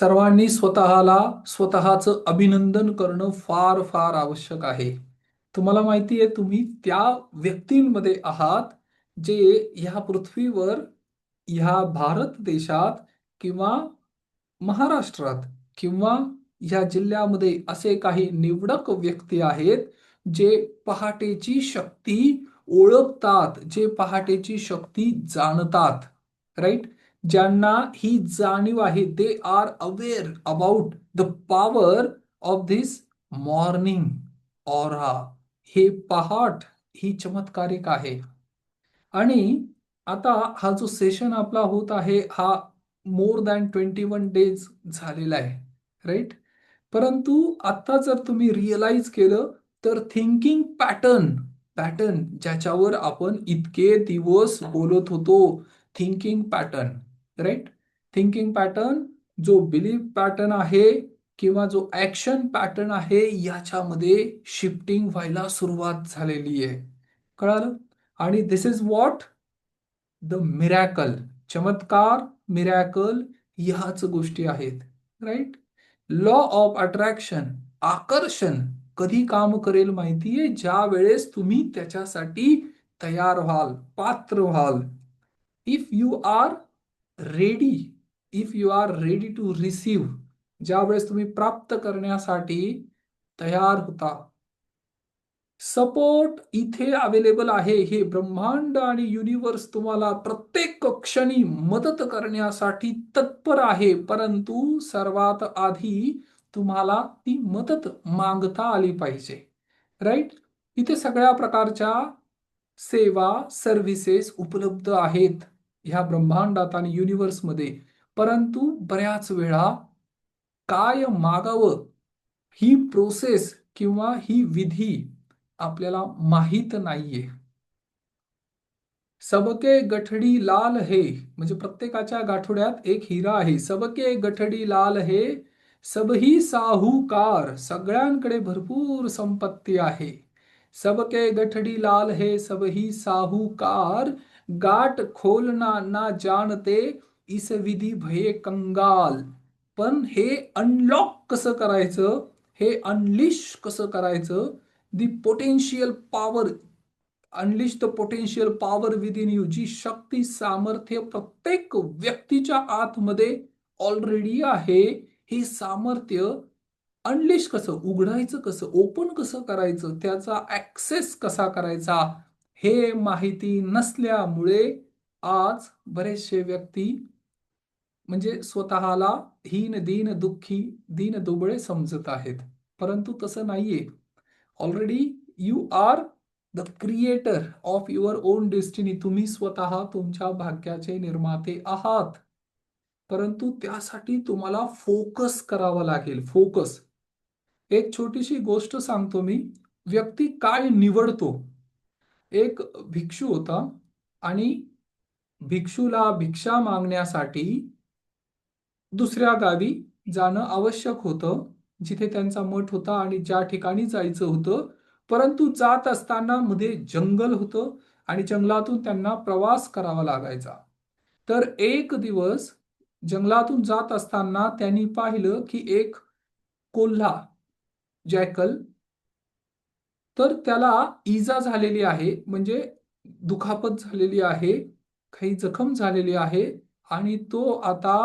सर्वांनी स्वतःला स्वतःचं अभिनंदन करणं फार फार आवश्यक आहे. तुम्हाला माहिती आहे तुम्ही त्या व्यक्तींमध्ये आहात जे ह्या पृथ्वीवर ह्या भारत देशात किंवा महाराष्ट्रात किंवा ह्या जिल्ह्यामध्ये असे काही निवडक व्यक्ती आहेत जे पहाटेची शक्ती ओळखतात जे पहाटेची शक्ती जाणतात. राईट ज्यांना ही जाणीव आहे they are aware about the power of this morning aura हे पहाट ही चमत्कारिक आहे. आणि आता हा जो सेशन आपला होत आहे हा more than twenty one days झालेला आहे राईट परंतु आता जर तुम्ही रिअलाइज केलं तर थिंकिंग पॅटर्न पॅटर्न ज्याच्यावर आपण इतके दिवस बोलत होतो thinking pattern right? Thinking pattern जो बिलीफ पॅटर्न आहे किंवा जो ऍक्शन पॅटर्न आहे याच्यामध्ये शिफ्टिंग व्हायला सुरुवात झालेली आहे. कळालं? आणि this is what the miracle चमत्कार मिरॅकल ह्याच गोष्टी आहेत. राईट लॉ ऑफ अट्रॅक्शन आकर्षण कधी काम करेल माहितीये? ज्या वेळेस तुम्ही त्याच्यासाठी तयार व्हाल पात्र व्हाल. If you are ready if you are ready to receive ज्या वेळेस तुम्ही प्राप्त करण्यासाठी तयार होता. सपोर्ट इथे अवेलेबल आहे. हे ब्रह्मांड आणि युनिवर्स तुम्हाला प्रत्येक क्षणी मदत करण्यासाठी तत्पर आहे. परंतु सर्वात आधी तुम्हाला ती मदत मागता आली पाहिजे. राईट इथे सगळ्या प्रकारच्या सेवा सर्व्हिसेस उपलब्ध आहेत. ह्या ब्रह्मांडात आणि युनिव्हर्समध्ये परंतु बऱ्याच वेळा काय मागावं ही प्रोसेस किंवा ही विधी आपल्याला माहीत नाहीये. सबके गठडी लाल हे म्हणजे प्रत्येकाच्या गाठोड्यात एक हिरा आहे. सबके गठडी लाल हे सबही साहूकार सगळ्यांकडे भरपूर संपत्ती आहे. सबके गठडी लाल हे सबही साहूकार गाठ खोलना ना जाणते इस विधी भये कंगाल पण हे अनलॉक कसं करायचं हे अनलिश कसं करायचं the potential power unleash the potential power within you जी शक्ती सामर्थ्य प्रत्येक व्यक्तीच्या आतमध्ये ऑलरेडी आहे हे सामर्थ्य अनलिश कसं उघडायचं कसं ओपन कसं करायचं त्याचा ऍक्सेस कसा करायचा हे माहिती नसल्यामुळे आज बरेचसे व्यक्ती म्हणजे स्वतःला हीन दीन दुःखी दीन दुबळे समजत आहेत. परंतु तसं नाहीये. Already you are the creator of your own destiny तुम्ही स्वतः तुमच्या भाग्याचे निर्माते आहात. परंतु त्यासाठी तुम्हाला फोकस करावा लागेल. फोकस एक छोटीशी गोष्ट सांगतो मी. व्यक्ती काय निवडतो? एक भिक्षू होता आणि भिक्षूला भिक्षा मागण्यासाठी दुसऱ्या गावी जाणं आवश्यक होतं. जिथे त्यांचा मठ होता आणि ज्या ठिकाणी जायचं होतं. परंतु जात असताना मध्ये जंगल होतं आणि जंगलातून त्यांना प्रवास करावा लागायचा. तर एक दिवस जंगलातून जात असताना त्यांनी पाहिलं की एक कोल्हा जॅकल तर त्याला इजा झालेली आहे म्हणजे दुखापत झालेली आहे काही जखम झालेली आहे आणि तो आता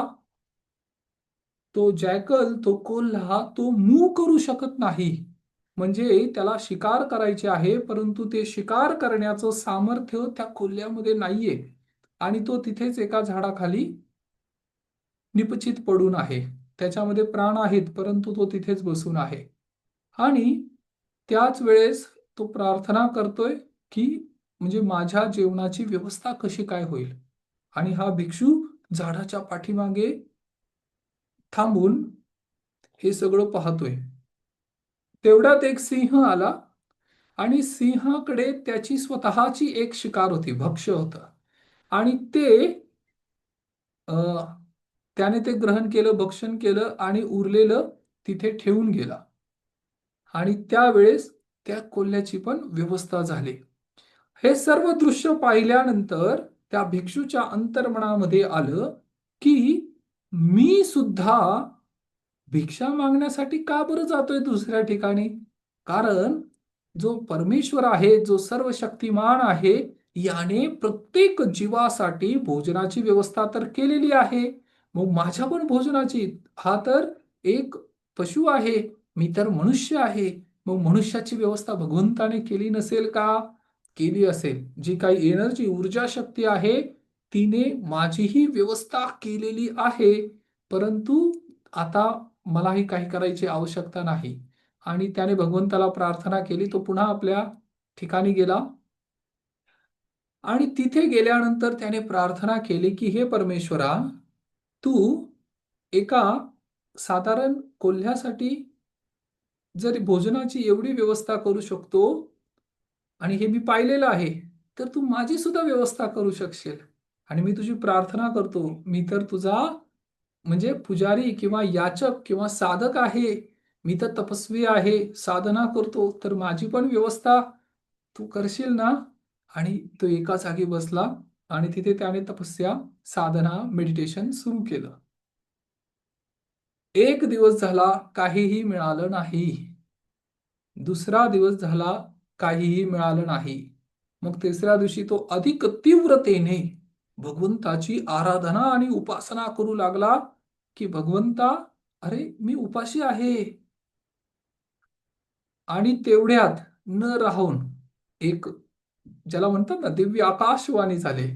तो जॅकल तो कोल्हा तो मूव करू शकत नाही. म्हणजे त्याला शिकार करायचे आहे परंतु ते शिकार करण्याचं सामर्थ्य त्या कोल्ह्यामध्ये नाहीये. आणि तो तिथेच एका झाडाखाली निपचित पडून आहे. त्याच्यामध्ये प्राण आहेत परंतु तो तिथेच बसून आहे. आणि त्याच वेळेस तो प्रार्थना करतोय की म्हणजे माझ्या जेवणाची व्यवस्था कशी काय होईल? आणि हा भिक्षू झाडाच्या पाठीमागे थांबून हे सगळं पाहतोय. तेवढ्यात एक सिंह आला आणि सिंहाकडे त्याची स्वतःची एक शिकार होती भक्ष्य होत. आणि ते त्याने ते ग्रहण केलं भक्षण केलं आणि उरलेलं तिथे ठेवून गेला. आणि त्यावेळेस त्या कोल्ह्याची पण व्यवस्था झाली. हे सर्व दृश्य पाहिल्यानंतर त्या भिक्षूच्या अंतर्मनामध्ये आलं की मी सुद्धा भिक्षा मागण्यासाठी का बरं जातोय दुसऱ्या ठिकाणी? कारण जो परमेश्वर आहे जो सर्व शक्तिमान आहे याने प्रत्येक जीवासाठी भोजनाची व्यवस्था तर केलेली आहे. मग माझ्या पण भोजनाची हा तर एक पशु आहे. मी तर मनुष्य आहे. मग मनुष्याची व्यवस्था भगवंताने केली नसेल का? केली असेल. जी काही एनर्जी ऊर्जा शक्ती आहे तिने माझीही व्यवस्था केलेली आहे. परंतु आता मलाही काही करायची आवश्यकता नाही. आणि त्याने भगवंताला प्रार्थना केली तो पुन्हा आपल्या ठिकाणी गेला. आणि तिथे गेल्यानंतर त्याने प्रार्थना केली की हे परमेश्वरा तू एका साधारण कोल्ह्यासाठी जर भोजनाची एवढी व्यवस्था करू शकतो आणि हे मी पाहिलेलं आहे तर तू माझी सुद्धा व्यवस्था करू शकशील. आणि मी तुझी प्रार्थना करतो मी तर तुझा म्हणजे पुजारी किंवा याचक किंवा साधक आहे मी तर तपस्वी आहे साधना करतो तर माझी पण व्यवस्था तू करशील ना? आणि तो एका जागी बसला आणि तिथे त्याने तपस्या साधना मेडिटेशन सुरू केलं. एक दिवस झाला काहीही मिळालं नाही. दुसरा दिवस झाला काहीही मिळालं नाही. मग तिसऱ्या दिवशी तो अधिक तीव्रतेने भगवंताची आराधना आणि उपासना करू लागला की भगवंता अरे मी उपाशी आहे. आणि तेवढ्यात न राहून एक ज्याला म्हणतात ना दिव्य आकाशवाणी झाले.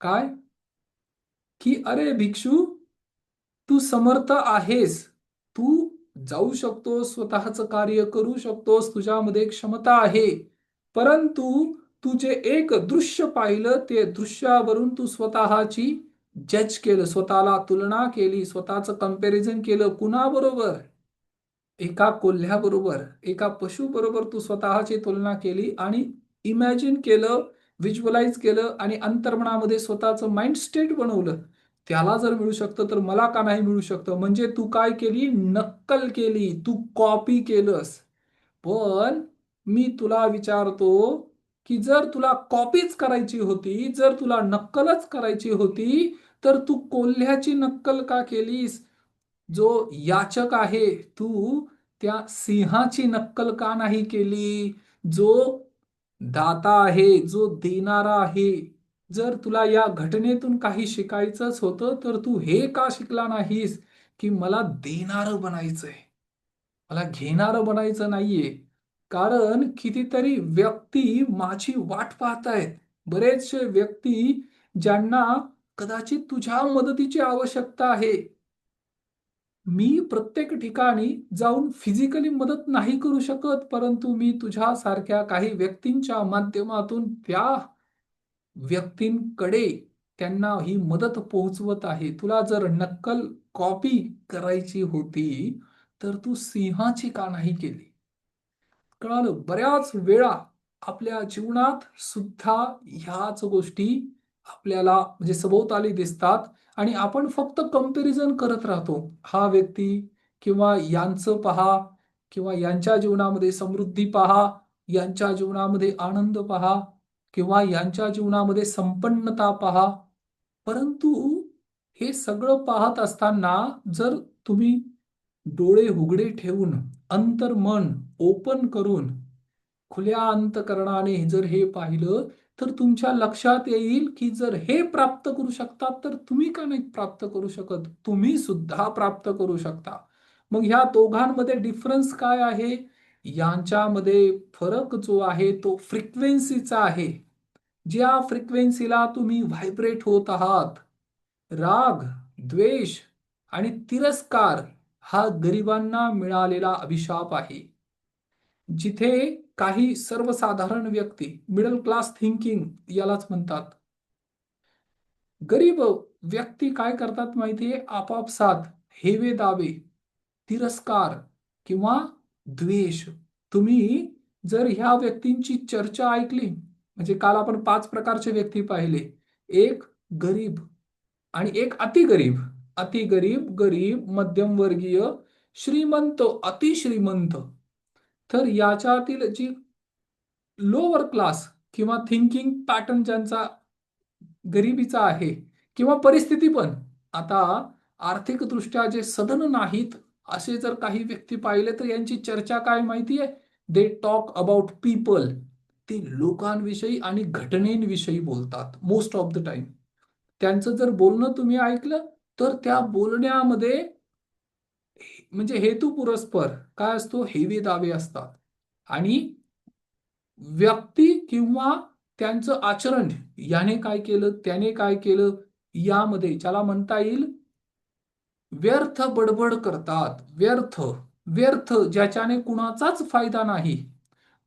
काय? की अरे भिक्षू तू समर्थ आहेस. तू जाऊ शकतोस स्वतःच कार्य करू शकतोस तुझ्यामध्ये क्षमता आहे. परंतु तू जे एक दृश्य पाहिलं ते दृश्यावरून तू स्वतःची जज केलं स्वतःला तुलना केली स्वतःच कंपॅरिझन केलं कुणाबरोबर? एका कोल्ह्याबरोबर एका पशु बरोबर तू स्वतःची तुलना केली आणि इमॅजिन केलं व्हिज्युअलाइज केलं आणि अंतर्मनामध्ये स्वतःचं माइंड स्टेट बनवलं. त्याला जर मिळू शकतं तर मला का नाही मिळू शकतं? म्हणजे तू काय केली? नक्कल केली. तू कॉपी केलंस. पण मी तुला विचारतो की जर तुला कॉपीच करायची होती जर तुला नक्कलच करायची होती तर तू कोल्ह्याची नक्कल का केलीस? जो याचक आहे तू त्या सिंहाची नक्कल का नाही केली? जो दाता आहे जो देणारा आहे जर तुला या घटनेतून काही शिकायचंच होतं तर तू हे का शिकला नाहीस की मला देणार बनायचंय? मला घेणार बनायचं नाहीये. कारण कितीतरी व्यक्ती माझी वाट पाहत आहेत बरेचसे व्यक्ती ज्यांना कदाचित तुझ्या मदतीची आवश्यकता आहे. मी प्रत्येक ठिकाणी जाऊन फिजिकली मदत नाही करू शकत परंतु मी तुझ्यासारख्या काही व्यक्तींच्या माध्यमातून त्या व्यक्तींकडे त्यांना ही मदत पोहोचवत आहे. तुला जर नक्कल कॉपी करायची होती तर तू सिंहाची का नाही केली? कळालं? बऱ्याच वेळा आपल्या जीवनात सुद्धा ह्याच गोष्टी आपल्याला म्हणजे सभोवताली दिसतात आणि आपण फक्त कंपॅरिझन करत राहतो. हा व्यक्ती किंवा यांचं पहा किंवा यांच्या जीवनामध्ये समृद्धी पहा यांच्या जीवनामध्ये आनंद पहा किंवा यांच्या जीवनामध्ये संपन्नता पहा. परंतु हे सगळं पाहत असताना जर तुम्ही डोळे उघडे ठेवून अंतर्मन ओपन करून खुल्या अंतकरणाने जर हे पाहिलं तर तुमच्या लक्षात येईल की जर हे प्राप्त करू शकतात तर तुम्ही का नाही प्राप्त करू शकत? तुम्ही सुद्धा प्राप्त करू शकता. मग ह्या दोघांमध्ये डिफरन्स काय आहे? यांच्यामध्ये फरक जो आहे तो फ्रिक्वेन्सीचा आहे. ज्या फ्रिक्वेन्सीला तुम्ही व्हायब्रेट होत आहात राग द्वेष आणि तिरस्कार हा गरिबांना मिळालेला अभिशाप आहे. जिथे काही सर्वसाधारण व्यक्ती मिडल क्लास थिंकिंग यालाच म्हणतात. गरीब व्यक्ती काय करतात माहितीये? आपापसात हेवे दावे तिरस्कार किंवा द्वेष. तुम्ही जर ह्या व्यक्तींची चर्चा ऐकली म्हणजे काल आपण पाच प्रकारचे व्यक्ती पाहिले. एक गरीब आणि एक अतिगरीब. अतिगरीब गरीब गरीब मध्यमवर्गीय श्रीमंत अतिश्रीमंत. तर याच्यातील जी लोअर क्लास किंवा थिंकिंग पॅटर्न ज्यांचा गरिबीचा आहे किंवा परिस्थिती पण आता आर्थिकदृष्ट्या जे सदन नाहीत असे जर काही व्यक्ती पाहिले तर यांची चर्चा काय माहितीये दे टॉक अबाउट पीपल ते लोकांविषयी आणि घटनेविषयी बोलतात मोस्ट ऑफ द टाइम त्यांचं जर बोलणं तुम्ही ऐकलं तर त्या बोलण्यामध्ये म्हणजे हेतू पुरस्पर काय असतो? हेवे दावे असतात. आणि व्यक्ती किंवा त्यांचं आचरण याने काय केलं त्याने काय केलं यामध्ये ज्याला म्हणता येईल व्यर्थ बडबड करतात. व्यर्थ व्यर्थ ज्याच्याने कुणाचाच फायदा नाही.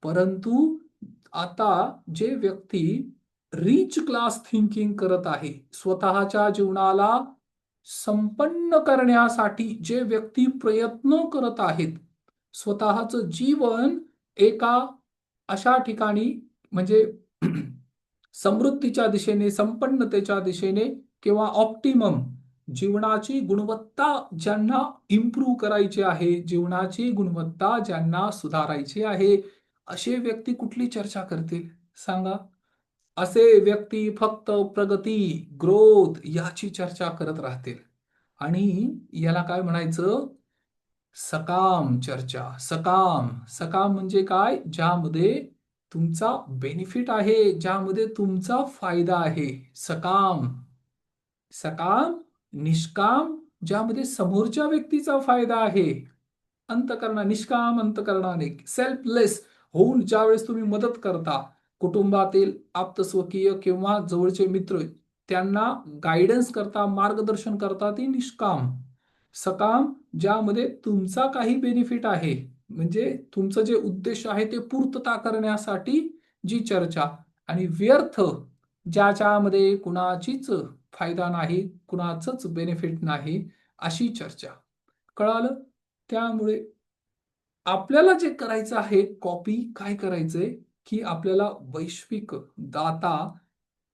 परंतु आता जे व्यक्ती रिच क्लास थिंकिंग करत आहे स्वतःच्या जीवनाला संपन्न करण्यासाठी जे व्यक्ती प्रयत्न करत आहेत स्वतःचं जीवन एका अशा ठिकाणी म्हणजे समृद्धीच्या दिशेने संपन्नतेच्या दिशेने किंवा ऑप्टिमम जीवनाची गुणवत्ता ज्यांना इम्प्रूव्ह करायची आहे जीवनाची गुणवत्ता ज्यांना सुधारायची आहे असे व्यक्ती कुठली चर्चा करतील? सांगा. असे व्यक्ती फक्त प्रगती ग्रोथ याची चर्चा करत राहतील. आणि याला काय म्हणायचं? सकाम चर्चा. सकाम. सकाम म्हणजे काय? ज्यामध्ये तुमचा बेनिफिट आहे ज्यामध्ये तुमचा फायदा आहे. सकाम. सकाम निष्काम ज्यामध्ये समोरच्या व्यक्तीचा फायदा आहे. अंतकरणा निष्काम अंतकरणाने सेल्फलेस होऊन ज्यावेळेस तुम्ही मदत करता कुटुंबातील आप्तस्वकीय किंवा जवळचे मित्र त्यांना गायडन्स करता मार्गदर्शन करता ती निष्काम. सकाम ज्यामध्ये तुमचा काही बेनिफिट आहे. म्हणजे तुमचं जे उद्देश आहे ते पूर्तता करण्यासाठी जी चर्चा. आणि व्यर्थ ज्याच्यामध्ये कुणाचीच फायदा नाही कुणाचंच बेनिफिट नाही अशी चर्चा. कळालं? त्यामुळे आपल्याला जे करायचं आहे कॉपी काय करायचंय? की आपल्याला वैश्विक दाता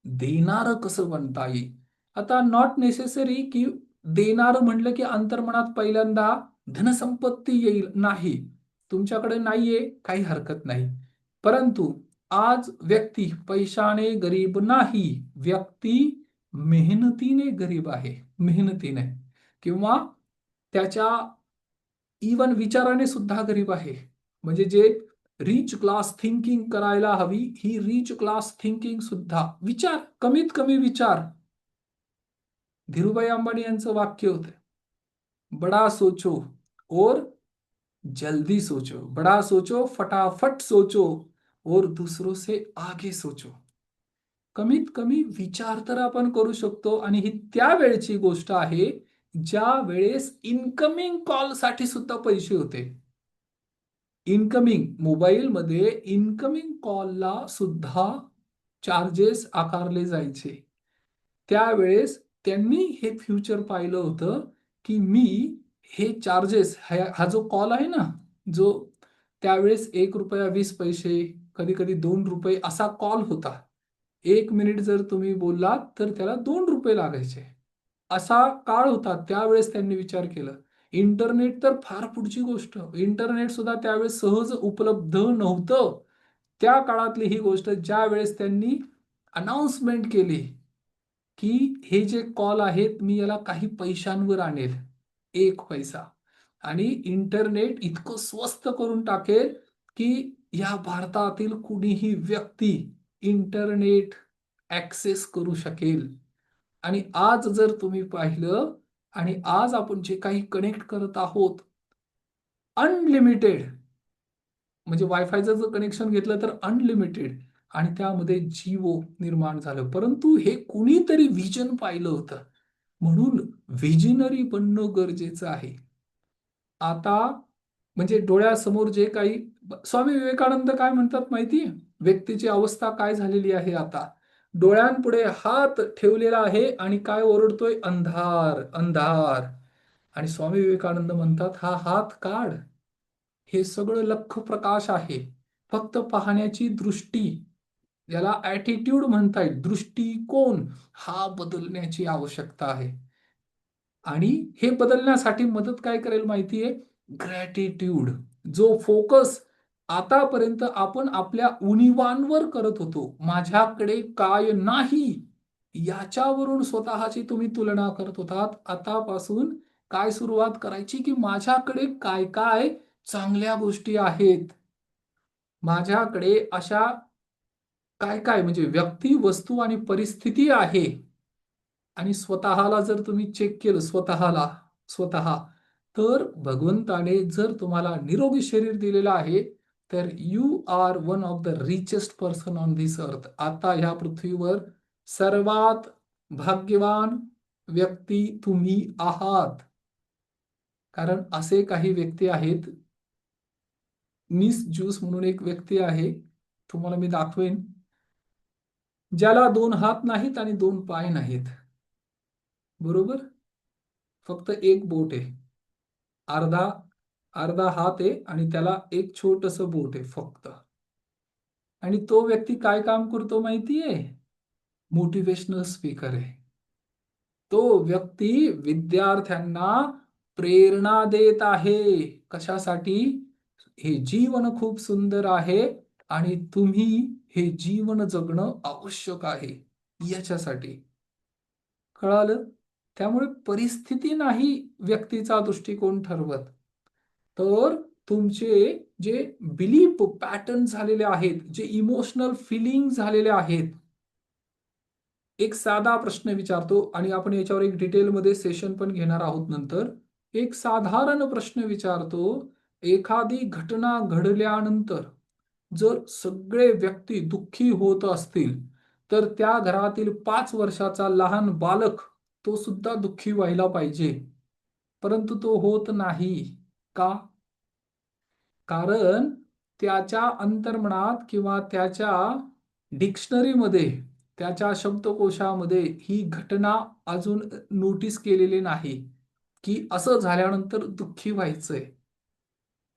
देणार कसं बनता येईल? आता नॉट नेसेसरी की देणार म्हणलं की अंतर्मनात पहिल्यांदा धनसंपत्ती येईल नाही. तुमच्याकडे नाहीये काही हरकत नाही. परंतु आज व्यक्ती पैशाने गरीब नाही व्यक्ती मेहनतीने गरीब आहे, मेहनतीने. किंवा त्याच्या इवन विचाराने सुद्धा गरीब आहे. म्हणजे जे रिच क्लास थिंकिंग करायला हवी, ही रिच क्लास थिंकिंग सुद्धा. विचार, कमीत कमी विचार. धीरुभाई अंबानी यांचं वाक्य होतं, बडा सोचो और जल्दी सोचो. बडा सोचो, फटाफट सोचो और दूसरों से आगे सोचो. कमीत कमी विचार तर आपण करू शकतो आणि ही त्या वेळेची गोष्ट आहे ज्या वेळेस इनकमिंग कॉलसाठी सुद्धा पैसे होते. इनकमिंग मोबाईलमध्ये इनकमिंग कॉलला सुद्धा चार्जेस आकारले जायचे. त्यावेळेस त्यांनी हे फ्युचर पाहिलं होतं की मी हे चार्जेस हा जो कॉल आहे ना जो त्यावेळेस एक रुपया वीस पैसे कधी कधी दोन रुपये असा कॉल होता. एक मिनिट जर तुम्ही बोललात तर त्याला दोन रुपये लागायचे. असा काळ होता त्यावेळेस त्यांनी विचार केला. इंटरनेट तर फार पुढची गोष्ट. इंटरनेट सुद्धा त्यावेळेस सहज उपलब्ध नव्हतं. त्या काळातली ही गोष्ट ज्या वेळेस त्यांनी अनाउन्समेंट केली की हे जे कॉल आहेत मी याला काही पैशांवर आणेल. एक पैसा. आणि इंटरनेट इतकं स्वस्त करून टाकेल की या भारतातील कुणीही व्यक्ती इंटरनेट ऍक्सेस करू शकेल. आणि आज जर तुम्ही पाहिलं आणि आज आपण जे काही कनेक्ट करत आहोत अनलिमिटेड म्हणजे वायफायचं जर कनेक्शन घेतलं तर अनलिमिटेड आणि त्यामध्ये जिओ निर्माण झालं. परंतु हे कुणीतरी विजन पाहिलं होतं. म्हणून व्हिजनरी बनणं गरजेचं आहे. आता म्हणजे डोळ्यासमोर जे काही स्वामी विवेकानंद काय म्हणतात माहिती व्यक्तीची अवस्था काय झालेली आहे आता? डोळ्यांपुढे हात ठेवलेला आहे आणि काय ओरडतोय? अंधार अंधार. आणि स्वामी विवेकानंद म्हणतात हा हात काढ. हे सगळं लख प्रकाश आहे. फक्त पाहण्याची दृष्टी. याला ऍटिट्यूड म्हणता येईल. दृष्टिकोन हा बदलण्याची आवश्यकता आहे. आणि हे बदलण्यासाठी मदत काय करेल माहिती आहे ग्रॅटिट्यूड जो फोकस आतापर्यंत आपण आपल्या उणीवांवर करत होतो. माझ्याकडे काय नाही याच्यावरून स्वतःची तुम्ही तुलना करत होतात. आतापासून काय सुरुवात करायची की माझ्याकडे काय काय चांगल्या गोष्टी आहेत. माझ्याकडे अशा काय काय म्हणजे व्यक्ती वस्तू आणि परिस्थिती आहे. आणि स्वतःला जर तुम्ही चेक केलं स्वतःला स्वतः तर भगवंताने जर तुम्हाला निरोगी शरीर दिलेलं आहे तर you are one of the richest person on this earth आता ह्या पृथ्वीवर सर्वात भाग्यवान व्यक्ती तुम्ही आहात. कारण असे काही व्यक्ती आहेत. मिस ज्यूस म्हणून एक व्यक्ती आहे. तुम्हाला मी दाखवेन. ज्याला दोन हात नाहीत आणि दोन पाय नाहीत. बरोबर? फक्त एक बोट आहे. अर्धा अर्धा हात आहे आणि त्याला एक छोटस बोट आहे फक्त. आणि तो व्यक्ती काय काम करतो माहितीये? मोटिवेशनल स्पीकर आहे. तो व्यक्ती विद्यार्थ्यांना प्रेरणा देत आहे. कशासाठी? हे जीवन खूप सुंदर आहे आणि तुम्ही हे जीवन जगणं आवश्यक आहे याच्यासाठी. कळालं? त्यामुळे परिस्थिती नाही व्यक्तीचा दृष्टिकोन ठरवत. तर तुमचे जे बिलीफ पॅटर्न झालेले आहेत जे इमोशनल फिलिंग झालेले आहेत एक साधा प्रश्न विचारतो आणि आपण याच्यावर एक डिटेलमध्ये सेशन पण घेणार आहोत नंतर. एक साधारण प्रश्न विचारतो एखादी घटना घडल्यानंतर जर सगळे व्यक्ती दुःखी होत असतील तर त्या घरातील पाच वर्षाचा लहान बालक तो सुद्धा दुःखी व्हायला पाहिजे. परंतु तो होत नाही. का? कारण त्याच्या अंतर्मनात किंवा त्याच्या डिक्शनरीमध्ये त्याच्या शब्दकोशामध्ये ही घटना अजून नोटीस केलेली नाही की असं झाल्यानंतर दुःखी व्हायचंय.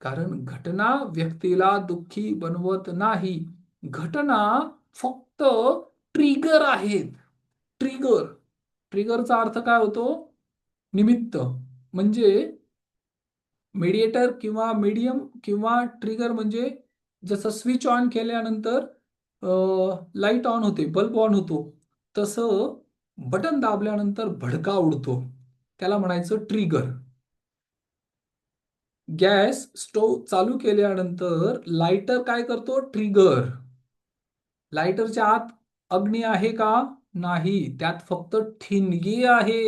कारण घटना व्यक्तीला दुःखी बनवत नाही. घटना फक्त ट्रिगर आहेत. ट्रिगर. ट्रिगरचा अर्थ काय होतो? निमित्त. म्हणजे मीडिएटर किंवा मीडियम किंवा ट्रिगर म्हणजे जसं स्विच ऑन केल्यानंतर लाइट ऑन होते बल्ब ऑन होतो. तसं बटन दाबल्यानंतर भडका उडतो. त्याला म्हणायचं ट्रिगर गॅस स्टोव चालू केल्यानंतर लायटर काय करतो? ट्रिगर लायटरच्या आत अग्नी आहे का? नाही. त्यात फक्त ठिणगी आहे.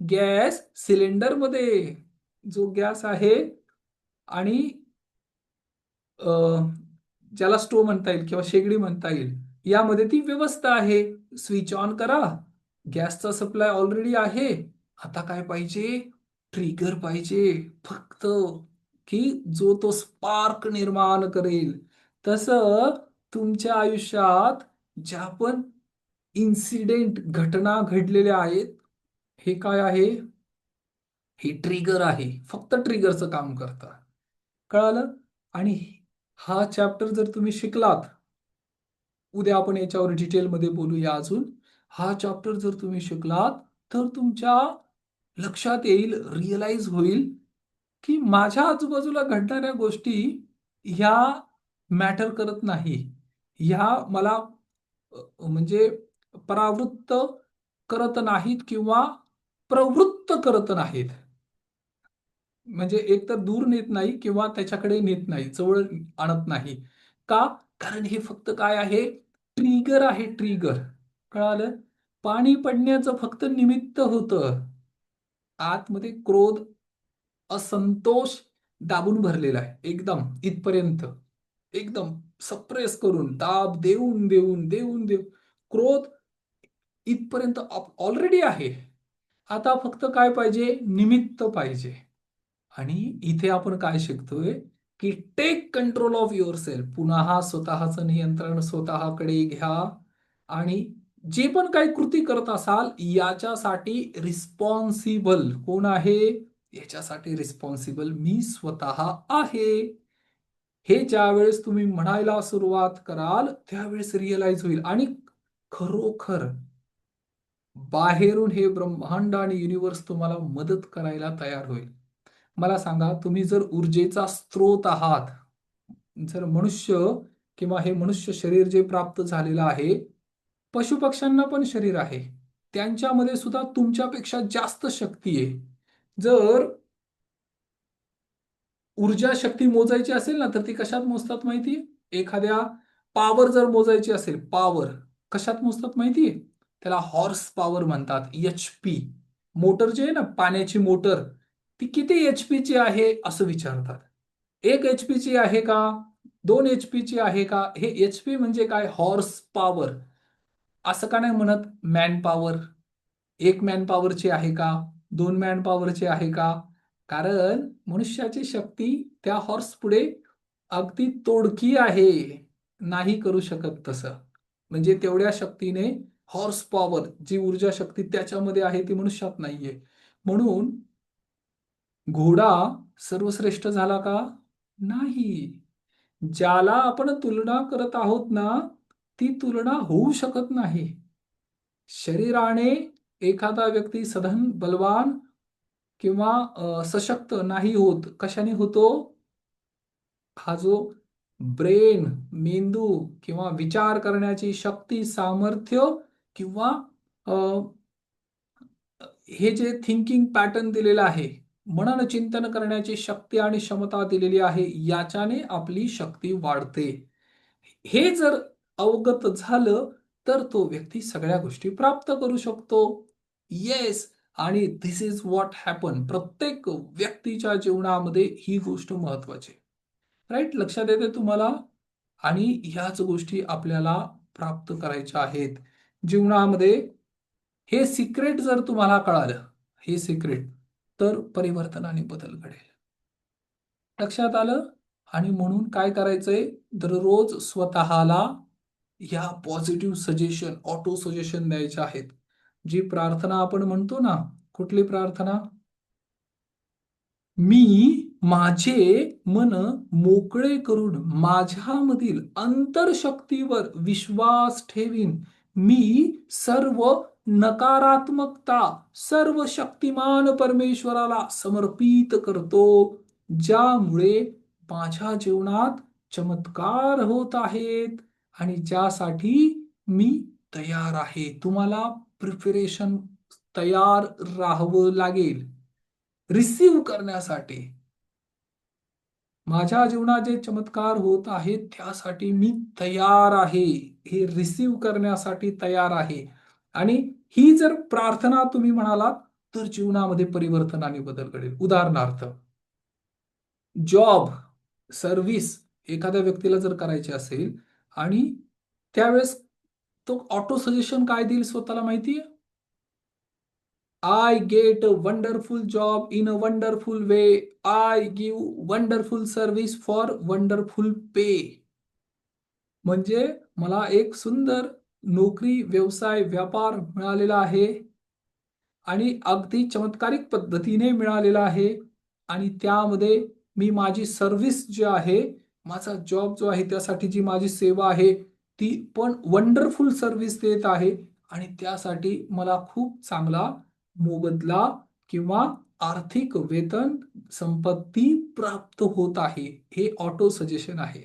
गॅस सिलेंडरमध्ये जो गॅस आहे आणि ज्याला स्टोव म्हणता येईल किंवा शेगडी म्हणता येईल यामध्ये ती व्यवस्था आहे. स्विच ऑन करा. गॅसचा सप्लाय ऑलरेडी आहे. आता काय पाहिजे? ट्रिगर पाहिजे. फक्त की जो तो स्पार्क निर्माण करेल. तस तुमच्या आयुष्यात ज्या पण इन्सिडेंट घटना घडलेल्या आहेत हे काय आहे? हे ट्रिगर आहे. फक्त ट्रिगरचं काम करता. कळालं? आणि हा चॅप्टर जर तुम्ही शिकलात उद्या आपण याच्यावर डिटेलमध्ये बोलूया अजून. हा चॅप्टर जर तुम्ही शिकलात तर तुमच्या लक्षात येईल रिअलाइज होईल की माझ्या आजूबाजूला घडणाऱ्या गोष्टी ह्या मॅटर करत नाही. ह्या मला म्हणजे परावृत्त करत नाहीत किंवा प्रवृत्त करत नाहीत. म्हणजे एक तर दूर नेत नाही किंवा त्याच्याकडे नेत नाही जवळ आणत नाही. का? कारण हे फक्त काय आहे? ट्रिगर आहे ट्रिगर कळालं? पाणी पडण्याचं फक्त निमित्त होतं. आतमध्ये क्रोध असंतोष दाबून भरलेला आहे एकदम इथपर्यंत. एकदम सप्रेस करून दाब देऊन देऊन देऊन देऊ क्रोध इथपर्यंत ऑलरेडी आहे. आता फक्त काय पाहिजे? निमित्त पाहिजे. आणि इथे आपण काय शिकतोय की take control of your self पुन्हा स्वतःचं नियंत्रण स्वतःकडे घ्या. आणि जे पण काही कृती करत असाल याच्यासाठी रिस्पॉन्सिबल कोण आहे? याच्यासाठी रिस्पॉन्सिबल मी स्वतः आहे. हे ज्यावेळेस तुम्ही म्हणायला सुरुवात कराल त्यावेळेस रिअलाइज होईल. आणि खरोखर बाहेरून हे ब्रह्मांड आणि युनिवर्स तुम्हाला मदत करायला तयार होईल. मला सांगा तुम्ही जर ऊर्जेचा स्त्रोत आहात जर मनुष्य किंवा हे मनुष्य शरीर जे प्राप्त झालेलं आहे पशुपक्ष्यांना पण शरीर आहे त्यांच्यामध्ये सुद्धा तुमच्यापेक्षा जास्त शक्ती आहे. जर ऊर्जा शक्ती मोजायची असेल ना तर ती कशात मोजतात माहिती एखाद्या पॉवर जर मोजायची असेल पॉवर कशात मोजतात माहिती त्याला हॉर्स पॉवर म्हणतात एच पी मोटर जे आहे ना पाण्याची मोटर ती किती एच ची आहे असं विचारतात. एक एच ची आहे का? दोन एच ची आहे का? हे एच पी म्हणजे काय? हॉर्स पॉवर असं का नाही म्हणत? मॅन पॉवर एक मॅन पॉवरची आहे का? दोन मॅन पॉवरची आहे का? कारण मनुष्याची शक्ती त्या हॉर्स पुढे अगदी तोडकी आहे. नाही करू शकत तसं. म्हणजे तेवढ्या शक्तीने हॉर्स पॉवर जी ऊर्जा शक्ती त्याच्यामध्ये आहे ती मनुष्यात नाहीये. म्हणून घोडा सर्वश्रेष्ठ झाला का? नाही. ज्याला आपण तुलना करत आहोत ना ती तुलना होऊ शकत नाही. शरीराने एखादा व्यक्ती सधन बलवान किंवा सशक्त नाही होत. कशाने होतो? हा जो ब्रेन मेंदू किंवा विचार करण्याची शक्ती सामर्थ्य किंवा हे जे थिंकिंग पॅटर्न दिलेलं आहे मनन चिंतन करण्याची शक्ती आणि क्षमता दिलेली आहे याच्याने आपली शक्ती वाढते. हे जर अवगत झालं तर तो व्यक्ती सगळ्या गोष्टी प्राप्त करू शकतो. येस आणि दिस इज व्हॉट हॅपन प्रत्येक व्यक्तीच्या जीवनामध्ये ही गोष्ट महत्वाची राईट लक्षात येते तुम्हाला? आणि ह्याच गोष्टी आपल्याला प्राप्त करायच्या आहेत. जीवनामध्ये हे सिक्रेट जर तुम्हाला कळालं हे सिक्रेट तर परिवर्तन आणि बदल घडेल. लक्षात आलं? आणि म्हणून काय करायचंय? दररोज स्वतःला या पॉझिटिव्ह सजेशन ऑटो सजेशन द्यायचे आहेत. जी प्रार्थना आपण म्हणतो ना कुठली प्रार्थना? मी माझे मन मोकळे करून माझ्यामधील अंतरशक्तीवर विश्वास ठेवीन. मी सर्व नकारात्मकता सर्व शक्तिमान परमेश्वराला समर्पित करतो ज्यामुळे माझ्या जीवनात चमत्कार होत आहेत आणि ज्यासाठी मी तयार आहे. तुम्हाला प्रिपरेशन तयार राहावं लागेल. रिसीव करण्यासाठी. माझ्या जीवनात जे चमत्कार होत आहेत त्यासाठी मी तयार आहे. हे रिसीव करण्यासाठी तयार आहे. आणि ही जर प्रार्थना तुम्ही म्हणालात तर जीवनामध्ये परिवर्तन आणि बदल घडेल. उदाहरणार्थ जॉब सर्व्हिस एखाद्या व्यक्तीला जर करायची असेल आणि त्यावेळेस तो ऑटो सजेशन काय देईल स्वतःला माहितीये? I get a wonderful job in a wonderful way I give wonderful service for wonderful pay म्हणजे मला एक सुंदर नोकरी व्यवसाय व्यापार मिळालेला आहे आणि अगदी चमत्कारिक पद्धतीने मिळालेला आहे. आणि त्यामध्ये मी माझी सर्व्हिस जी आहे माझा जॉब जो आहे त्यासाठी जी माझी सेवा आहे ती पण वंडरफुल सर्व्हिस देत आहे. आणि त्यासाठी मला खूप चांगला मोबदला किंवा आर्थिक वेतन संपत्ती प्राप्त होत आहे. हे ऑटो सजेशन आहे.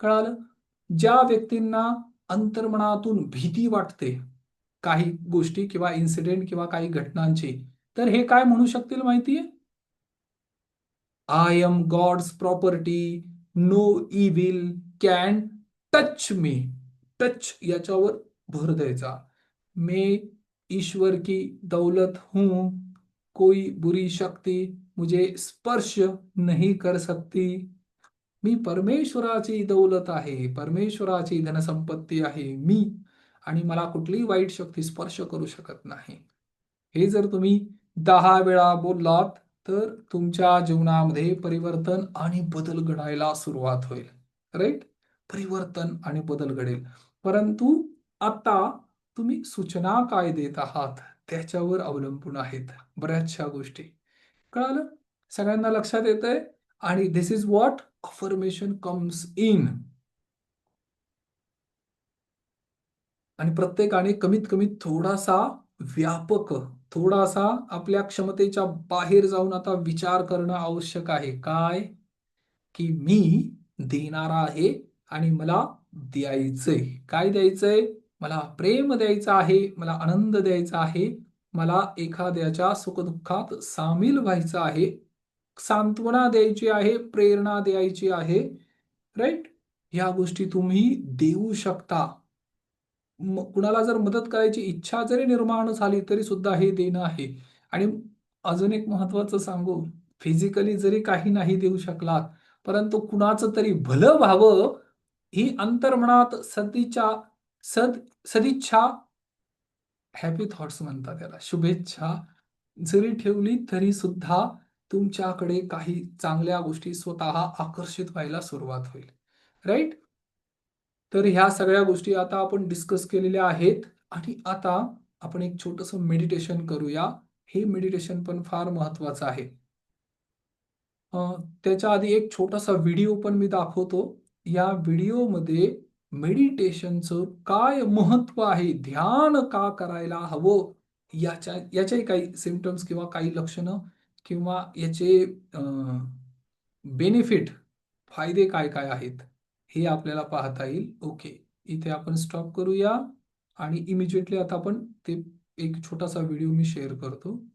कळालं? ज्या व्यक्तींना अंतर्मनातून भीती वाटते काही गोष्टी किंवा इन्सिडेंट किंवा काही घटनांची तर हे काय म्हणू शकतील माहितीये? I am God's property no evil can touch me touch याच्यावर भर द्यायचा. मे ईश्वर की दौलत हूं. कोई बुरी शक्ती मुझे स्पर्श नहीं कर सकती. मी परमेश्वराची दौलत आहे परमेश्वराची धनसंपत्ती आहे मी आणि मला कुठलीही वाईट शक्ती स्पर्श करू शकत नाही. हे जर तुम्ही दहा वेळा बोललात तर तुमच्या जीवनामध्ये परिवर्तन आणि बदल घडायला सुरुवात होईल. राईट परिवर्तन आणि बदल घडेल. परंतु आता तुम्ही सूचना काय देत आहात त्याच्यावर अवलंबून आहेत बऱ्याचशा गोष्टी. कळालं? सगळ्यांना लक्षात येत आहे आणि this is what affirmation comes in आणि प्रत्येकाने कमीत कमी थोडासा व्यापक थोडासा आपल्या क्षमतेच्या बाहेर जाऊन आता विचार करणं आवश्यक आहे. काय? की मी देणारा आहे आणि मला द्यायचंय. काय द्यायचंय? मला प्रेम द्यायचं आहे मला आनंद द्यायचा आहे मला एखाद्याच्या सुखदुःखात सामील व्हायचं आहे सांत्वना द्यायची आहे प्रेरणा द्यायची आहे राईट ह्या गोष्टी तुम्ही देऊ शकता. कुणाला जर मदत करायची इच्छा जरी निर्माण झाली तरी सुद्धा हे देणं आहे. आणि अजून एक महत्वाचं सांगू फिजिकली जरी काही नाही देऊ शकलात परंतु कुणाचं तरी भलं व्हावं ही अंतर्मनात सदिच्छा सद सदिच्छा हॅपी थॉट्स म्हणतात त्याला शुभेच्छा जरी ठेवली तरी सुद्धा तुमच्याकडे काही चांगल्या गोष्टी स्वतः आकर्षित व्हायला सुरुवात होईल. राईट तर ह्या सगळ्या गोष्टी आता आपण डिस्कस केलेल्या आहेत आणि आता आपण एक छोटस मेडिटेशन करूया. हे मेडिटेशन पण फार महत्वाचं आहे. त्याच्या आधी एक छोटासा व्हिडिओ पण मी दाखवतो. या व्हिडिओमध्ये मेडिटेशनचं काय महत्त्व आहे? ध्यान का करायला हवं? याच्या याच्याही काही सिमटम्स किंवा काही लक्षणं किंवा याचे बेनिफिट फायदे काय काय आहेत हे आपल्याला पाहता येईल. ओके इथे आपण स्टॉप करूया आणि इमिजिएटली आता आपण ते एक छोटासा व्हिडिओ मी शेअर करतो.